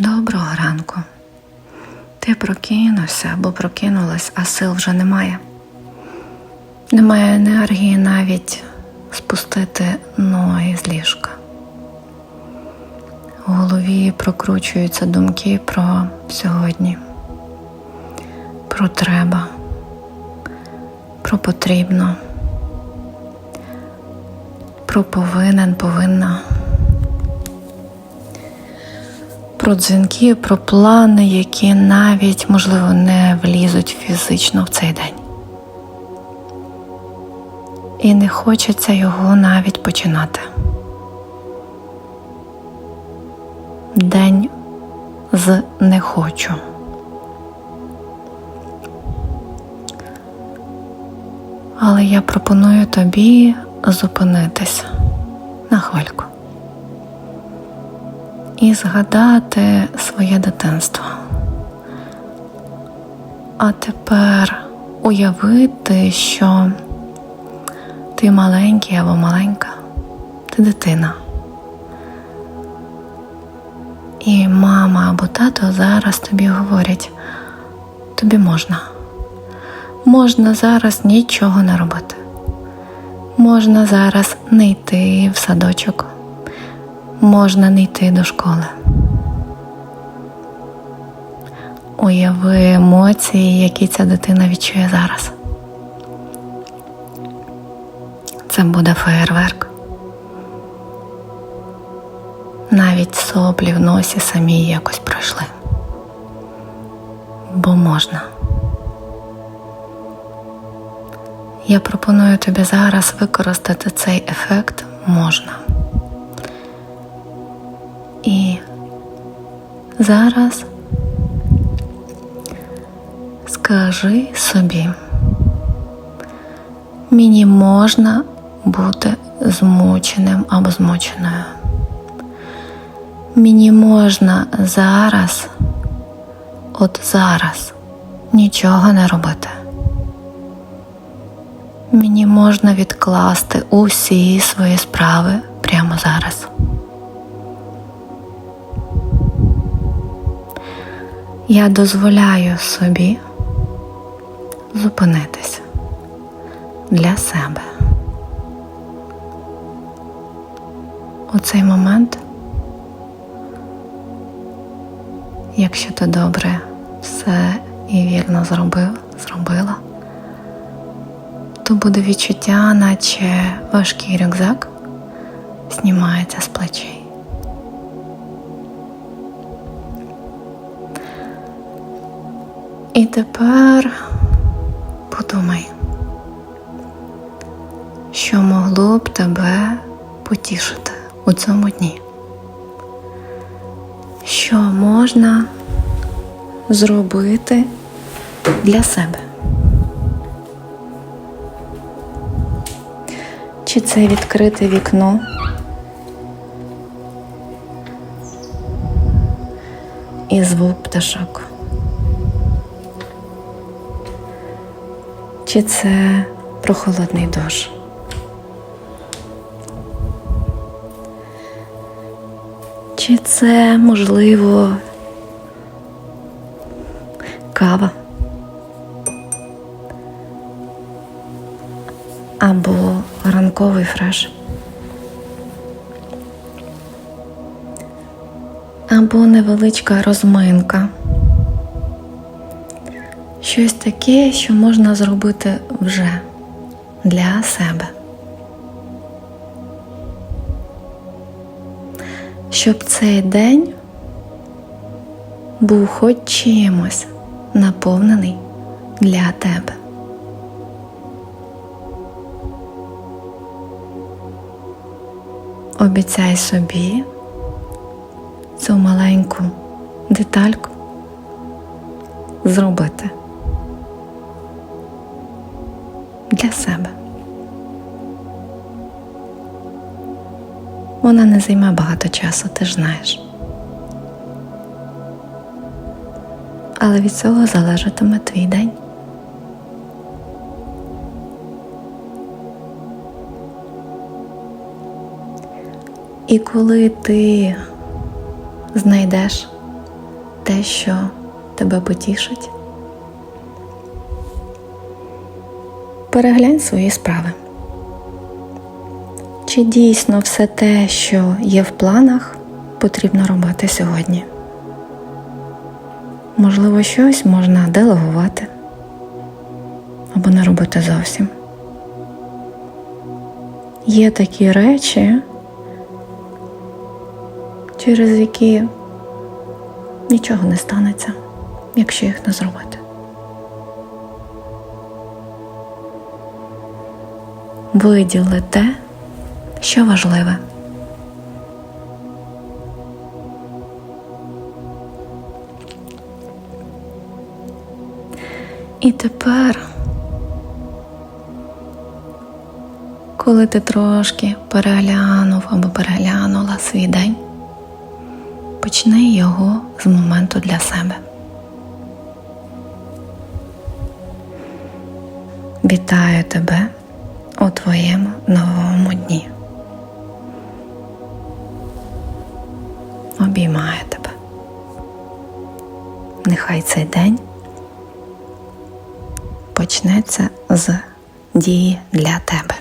Доброго ранку. Ти прокинувся або прокинулась, а сил вже немає. Немає енергії навіть спустити ноги з ліжка. У голові прокручуються думки про сьогодні, про треба, про потрібно, про повинен, повинна. Про дзвінки, про плани, які навіть, можливо, не влізуть фізично в цей день. І не хочеться його навіть починати. День з не хочу. Але я пропоную тобі зупинитися на хвильку і згадати своє дитинство. А тепер уявити, що ти маленький або маленька, ти дитина. І мама або тато зараз тобі говорять, тобі можна. Можна зараз нічого не робити. Можна зараз не йти в садочок можна не йти до школи. Уяви емоції, які ця дитина відчує зараз. Це буде феєрверк. Навіть соплі в носі самі якось пройшли. Бо можна. Я пропоную тобі зараз використати цей ефект можна. Зараз скажи собі, мені можна бути змученим або змученою. Мені можна зараз, от зараз, нічого не робити. Мені можна відкласти усі свої справи прямо зараз. Я дозволяю собі зупинитися для себе. У цей момент, якщо ти добре все і вірно зробив, зробила, то буде відчуття, наче важкий рюкзак знімається з плечей. І тепер подумай, що могло б тебе потішити у цьому дні, що можна зробити для себе. Чи це відкрите вікно? І звук пташок. Чи це прохолодний душ? Чи це можливо кава? Або ранковий фреш? Або невеличка розминка? Щось таке, що можна зробити вже для себе. Щоб цей день був хоч чимось наповнений для тебе. Обіцяй собі цю маленьку детальку зробити. Для себе. Вона не займе багато часу, ти ж знаєш. Але від цього залежатиме твій день. І коли ти знайдеш те, що тебе потішить. Переглянь свої справи. Чи дійсно все те, що є в планах, потрібно робити сьогодні? Можливо, щось можна делегувати або не робити зовсім. Є такі речі, через які нічого не станеться, якщо їх не зробити. Виділи те, що важливе. І тепер, коли ти трошки переглянув або переглянула свій день, почни його з моменту для себе. Вітаю тебе у твоєму новому дні. Обіймаю тебе. Нехай цей день почнеться з дії для тебе.